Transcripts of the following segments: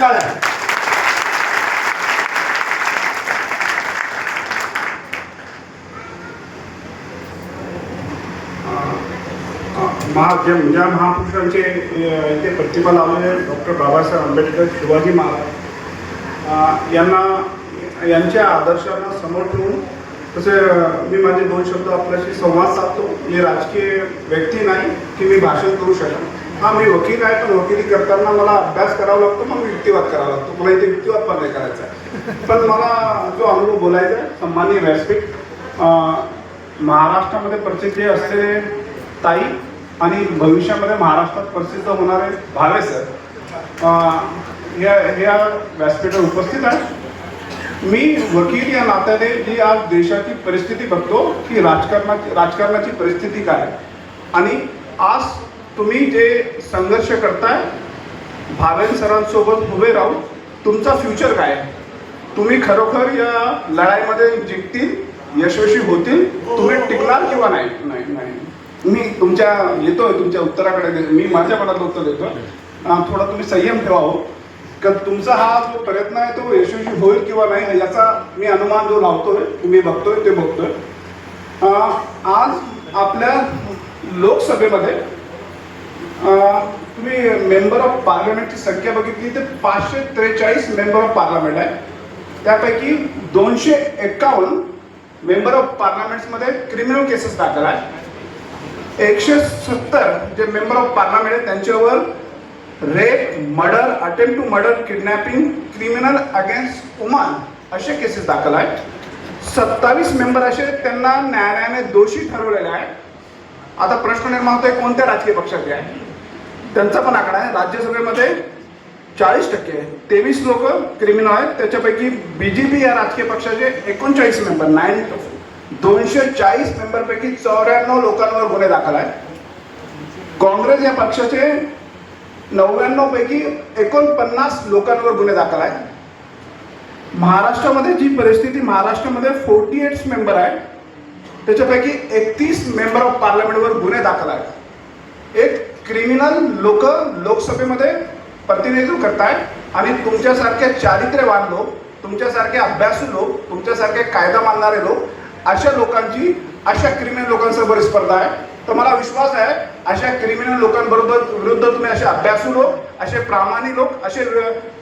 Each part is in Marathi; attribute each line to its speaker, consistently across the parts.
Speaker 1: टाळ्या महा ज्या ज्या महापुरुषांचे इथे प्रतिभा लावलेले डॉक्टर बाबासाहेब आंबेडकर शिवाजी महाराज यांना यांच्या आदर्शांना समोर ठेवून तसे मी माझे दोन शब्द आपल्याशी संवाद साधतो. मी राजकीय व्यक्ती नाही की मी भाषण करू शकतो हा मी वकील आहे पण वकिली करताना मला अभ्यास करावा लागतो मग मी युक्तिवाद करावा लागतो मला इथे युक्तिवाद पण नाही करायचा आहे. पण मला जो अनुभव बोलायचा आहे सन्माननीय व्यासपीठ महाराष्ट्रामध्ये प्रसिद्ध असलेले ताई आणि भविष्यामध्ये महाराष्ट्रात प्रसिद्ध होणारे भावे सर या या व्यासपीठावर उपस्थित आहे मी वकील या नात्याने जी आज देशाची परिस्थिती बघतो की राजकारणाची राजकारणाची परिस्थिती काय आहे. आणि आज तुम्ही जे संघर्ष करताय भावेन सरांसोबत उभे राहून तुमचा फ्युचर काय आहे? तुम्ही खरोखर या लढाईमध्ये जिंकतील यशस्वी होतील तुम्ही टिकणार किंवा नाही? नाही नाही. मी तुमच्या येतोय तुमच्या उत्तराकडे मी माझ्या मनात उत्तर देतो थोडा तुम्ही संयम ठेवावं हो. का तुमचा हा जो प्रयत्न आहे तो यशस्वी होईल किंवा नाही याचा मी अनुमान जो लावतोय तुम्ही बघतोय ते बघतोय. आज आपल्या लोकसभेमध्ये तुम्ही मेंबर ऑफ पार्लमेंटची संख्या बघितली तर पाचशे त्रेचाळीस मेंबर ऑफ पार्लमेंट आहे. त्यापैकी दोनशे एक्कावन्न मेंबर ऑफ पार्लमेंट्समध्ये क्रिमिनल केसेस दाखल आहे एकशे सत्तर जे मेंबर ऑफ पार्लमेंट आहेत त्यांच्यावर rape murder attempt to murder kidnapping criminal against woman असे केसेस दाखल आहेत. सत्तावीस मेंबर असे त्यांना न्यायालयाने दोषी ठरवलेले आहे आता प्रश्न निर्माण होतोय कोणत्या राजकीय पक्षाचे आहे त्यांचा पण आकडा आहे. राज्यसभेमध्ये चाळीस टक्के तेवीस लोक क्रिमिनल आहेत. त्याच्यापैकी बी जे पी या राजकीय पक्षाचे एकोणचाळीस मेंबर नाईन दोनशे चाळीस मेंबरपैकी चौऱ्याण्णव लोकांवर गुन्हे दाखल आहेत. काँग्रेस या पक्षाचे नव्याण्णव पैकी एकोणपन्नास लोकांवर गुन्हे दाखल आहेत. महाराष्ट्रामध्ये जी परिस्थिती महाराष्ट्रामध्ये फोर्टी एट मेंबर आहे त्याच्यापैकी एकतीस मेंबर ऑफ पार्लमेंटवर गुन्हे दाखल आहेत. एक क्रिमिनल लोक लोकसभेमध्ये प्रतिनिधित्व करतायत आणि तुमच्यासारखे चारित्र्यवान लोक तुमच्यासारखे अभ्यासू लोक तुमच्यासारखे कायदा मानणारे लोक अशा लोकांची अशा क्रिमिनल लोकांसोबत स्पर्धा आहे. तर मला विश्वास आहे अशा क्रिमिनल लोकांबरोबर विरुद्ध तुम्ही असे अभ्यासू लोक असे प्रामाणिक लोक असे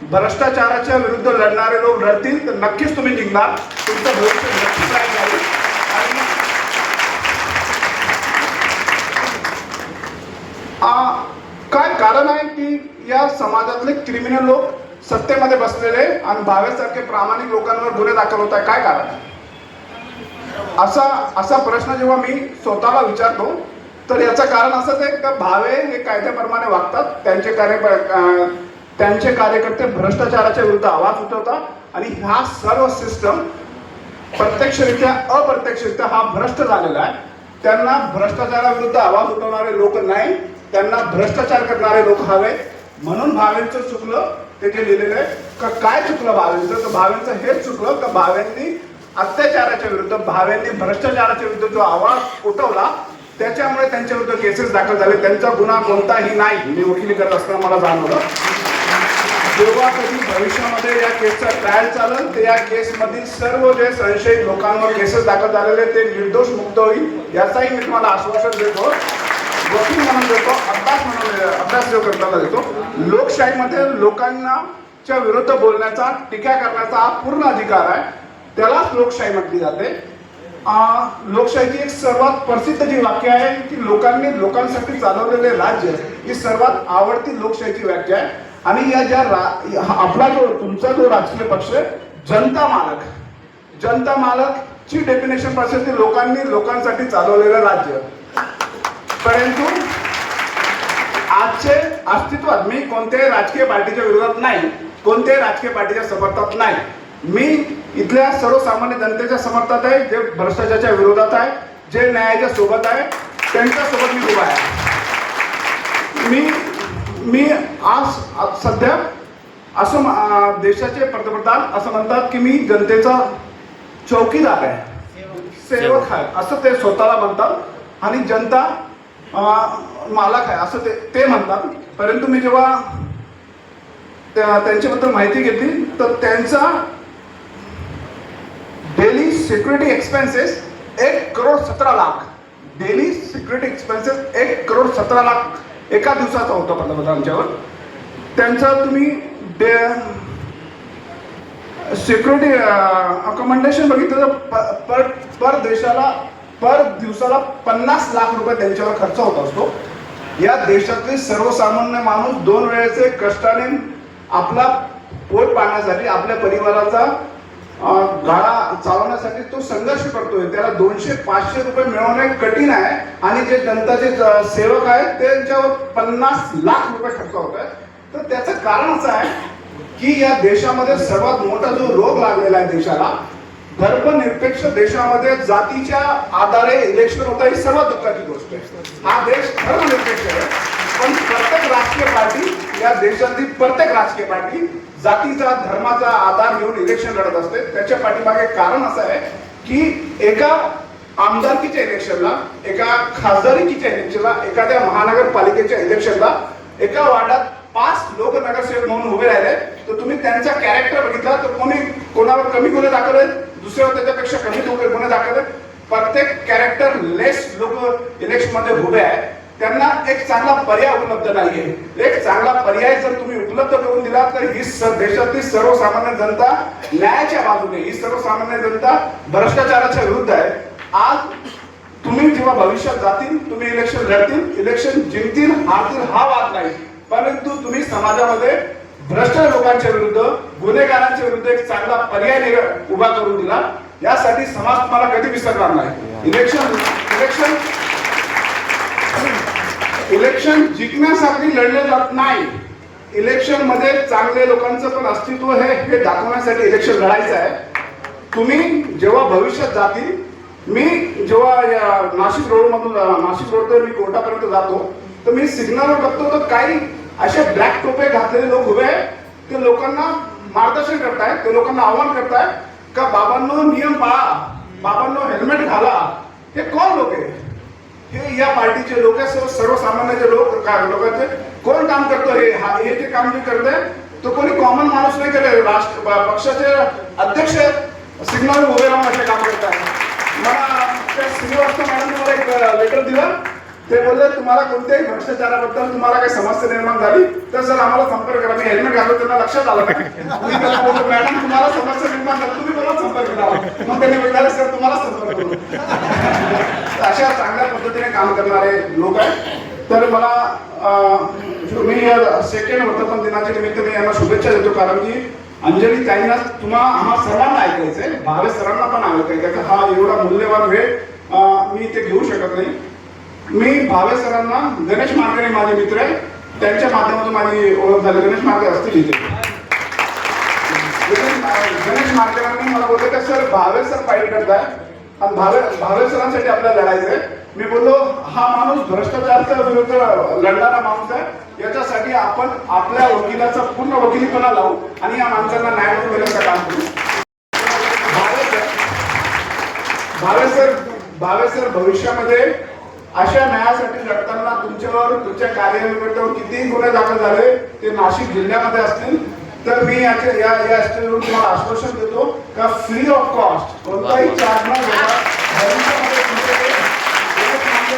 Speaker 1: भ्रष्टाचाराच्या विरुद्ध लढणारे लोक लढतील तर नक्कीच तुम्ही जिंकणार. तुमचं भविष्य नक्कीच आहे राहील. आणि आ, काय कारण आहे की या समाजातले क्रिमिनल लोक सत्तेमध्ये बसलेले आणि भावेसारखे प्रामाणिक लोकांवर गुन्हे दाखल होत आहे? काय कारण आहे? असा असा प्रश्न जेव्हा मी स्वतःला विचारतो तर याचं कारण असंच आहे का भावे हे कायद्याप्रमाणे वागतात त्यांचे कार्य त्यांचे कार्यकर्ते भ्रष्टाचाराच्या विरुद्ध आवाज उठवतात आणि हा सर्व सिस्टम प्रत्यक्षरित्या अप्रत्यक्षरित्या हा भ्रष्ट झालेला आहे. त्यांना भ्रष्टाचाराविरुद्ध आवाज उठवणारे लोक नाही त्यांना भ्रष्टाचार करणारे लोक हवे. म्हणून भावेंचं चुकलं ते जे लिहिलेलं आहे का काय चुकलं भावेंचं? तर भावेंचं हेच चुकलं का भावेंनी अत्याचाराच्या विरुद्ध भावेंनी भ्रष्टाचाराच्या विरुद्ध जो आवाज उठवला त्याच्यामुळे त्यांच्या विरुद्ध केसेस दाखल झाले. त्यांचा गुन्हा कोणताही नाही. मी वकिली करत असताना मला जाणवलं. जेव्हा कधी भविष्यामध्ये या केसचा ट्रायल चालेल तर या केसमधील सर्व जे संशयित लोकांवर केसेस दाखल झालेले ते निर्दोष मुक्त होईल याचाही मी तुम्हाला आश्वासन देतो. वकील म्हणून देतो अभ्यास म्हणून अभ्यास जो करताना देतो लोकशाहीमध्ये लोकांना च्या विरुद्ध बोलण्याचा टीका करण्याचा हा पूर्ण अधिकार आहे. त्यालाच लोकशाही म्हटली जाते. लोकशाहीची एक सर्वात प्रसिद्ध जी वाक्य आहे की लोकांनी लोकांसाठी चालवलेले राज्य ही सर्वात आवडती लोकशाहीची व्याख्या आहे. आणि या ज्या रा- हा आपला जो तुमचा जो राजकीय पक्ष आहे जनता मालक जनता मालक ची डेफिनेशनपासून ते लोकांनी लोकांसाठी चालवलेलं राज्य. परंतु आजचे अस्तित्वात मी कोणत्याही राजकीय पार्टीच्या विरोधात नाही कोणत्याही राजकीय पार्टीच्या समर्थात नाही. मी इथल्या सर्वसामान्य जनतेच्या समर्थात आहे जे भ्रष्टाचाराच्या विरोधात आहे जे न्यायाच्या सोबत आहे त्यांच्यासोबत मी उभा आहे. मी मी आज सध्या असं देशाचे पंतप्रधान असं म्हणतात की मी जनतेचा चौकीदार आहे. सेवक आहे. असं ते स्वतःला म्हणतात. आणि जनता मालक आहे असं ते ते म्हणतात. परंतु मी जेव्हा त्या त्यांच्याबद्दल माहिती घेतली तर त्यांचा डेली सिक्युरिटी एक्सपेन्सेस एक करोड सतरा लाख. डेली सिक्युरिटी एक्सपेन्सेस एक करोड सतरा लाख एका दिवसाचा होता पंतप्रधानांच्यावर त्यांचा तुम्ही डे सिक्युरिटी अकोमोडेशन बघितलं तर पर पर देशाला पर दिवसाला पन्नास लाख रुपये त्यांच्यावर खर्च होत असतो. या देशातील सर्वसामान्य माणूस दोन वेळेचे कष्टाने आपला पोट पाण्यासाठी आपल्या परिवाराचा गाडा चालवण्यासाठी तो संघर्ष करतोय. त्याला दोनशे पाचशे रुपये मिळवणे कठीण आहे आणि जे जनताचे सेवक आहेत त्यांच्यावर पन्नास लाख रुपये खर्च होत आहे. तर त्याचं कारण असं आहे की या देशामध्ये सर्वात मोठा जो रोग लागलेला आहे देशाला धर्मनिरपेक्ष देशामध्ये जातीच्या आधारे इलेक्शन होतं ही सर्वात दुःखाची गोष्ट आहे. हा देश धर्मनिरपेक्ष आहे पण प्रत्येक राजकीय पार्टी या देशातली प्रत्येक राजकीय पार्टी जातीचा धर्माचा आधार घेऊन इलेक्शन लढत असते. त्याच्या पाठीमागे कारण असं आहे की एका आमदारकीच्या इलेक्शनला एका खासदारकीच्या इलेक्शनला एखाद्या महानगरपालिकेच्या इलेक्शनला एका वार्डात पाच लोक नगरसेवक म्हणून उभे राहिले. तर तुम्ही त्यांचा कॅरेक्टर बघितला तर कोणी कोणावर कमी गुन्हे दाखल आहेत दुसरं त्याच्यापेक्षा कमी लोक गुन्हे दाखल प्रत्येक कॅरेक्टर लेस लोक इलेक्शनमध्ये उभे आहेत. त्यांना एक चांगला पर्याय उपलब्ध नाहीये. एक चांगला पर्याय जर तुम्ही उपलब्ध करून दिला तर ही देशातली सर्वसामान्य जनता न्यायाच्या बाजूने ही सर्वसामान्य जनता भ्रष्टाचाराच्या विरुद्ध आहे. आज तुम्ही जेव्हा भविष्यात जातील तुम्ही इलेक्शन लढतील इलेक्शन जिंकतील हारतील हा वाद नाही. परंतु तुम्ही समाजामध्ये भ्रष्ट लोकांच्या विरुद्ध गुन्हेगारांच्या विरुद्ध एक चांगला पर्याय उभा करून दिला. यासाठी समाज तुम्हाला कधी विसरणार नाही. इलेक्शन इलेक्शन इलेक्शन जिंकण्यासाठी लढले जात नाही. इलेक्शनमध्ये चांगले लोकांचं पण अस्तित्व हे हे दाखवण्यासाठी इलेक्शन लढायचं आहे. तुम्ही जेव्हा भविष्यात जातील मी जेव्हा या नाशिक रोड मधून नाशिक रोड मी कोर्टापर्यंत जातो तर मी सिग्नलवर बघतो तर काही असे ब्लॅक टोपे घातलेले लोक उभे आहेत. ते लोकांना मार्गदर्शन करतायत ते लोकांना आव्हान करतायत का बाबांनो नियम पाळा बाबांनो हेल्मेट घाला. हे कोण लोक आहे हे या पार्टीचे लोक आहे, सर्वसामान्याचे सर्वसामान्य लोक काय लोकांचे? कोण काम करतो हे? हा- हे जे काम जे करते तो कोणी कॉमन माणूस नाही करे राष्ट्र पक्षाचे अध्यक्ष सिग्नल उभे राहून असे काम करतात मला श्रीवास्तव मॅडम तुम्हाला एक लेटर दिलं. ते बोलले तुम्हाला कोणत्याही भ्रष्टाचाराबद्दल तुम्हाला काही समस्या निर्माण झाली तर सर आम्हाला संपर्क करा. मी हेल्मेट घालतो त्यांना लक्षात आलं मी बोललो मॅडम तुम्हाला समस्या निर्माण झाली तुम्ही मला संपर्क करा. मग त्यांनी म्हणाले सर तुम्हाला संपर्क करू. अशा चांगल्या पद्धतीने काम करणारे लोक आहेत. तर मला मी सेकंड वर्तमान दिनाच्या निमित्त मी यांना शुभेच्छा देतो कारण की अंजली ताईंना तुम्हाला आम्हा सर्वांना ऐकायचंय भावे सरांना पण ऐकायचं आहे. हा एवढा मूल्यवान वेळ मी ते घेऊ शकत नाही. मी भावे सरांना गणेश मार्गाने माझे मित्र आहे. त्यांच्या माध्यमातून माझी ओळख झाली. गणेश मार्गे असतील इथे. गणेश गणेश मला बोलले का सर भावे सर फाईट करताय. आणि भावे भावे सरांसाठी आपल्याला लढायचं आहे. मी बोललो हा माणूस भ्रष्टाचारच्या विरुद्ध लढणारा माणूस आहे. याच्यासाठी आपण आपल्या वकिलाचा पूर्ण वकिलीपणा लावू आणि या माणसांना न्याय म्हणून देण्याचं काम करू. Bhave sir Bhave sir Bhave sir भविष्यामध्ये अशा न्यायासाठी लढताना तुमच्यावर तुमच्या कार्यालयावर कितीही गुन्हे दाखल झाले ते नाशिक जिल्ह्यामध्ये असतील तर मी याच्या या या तुम्हाला आश्वासन देतो का फ्री ऑफ कॉस्ट कोणताही चार्ज न घेता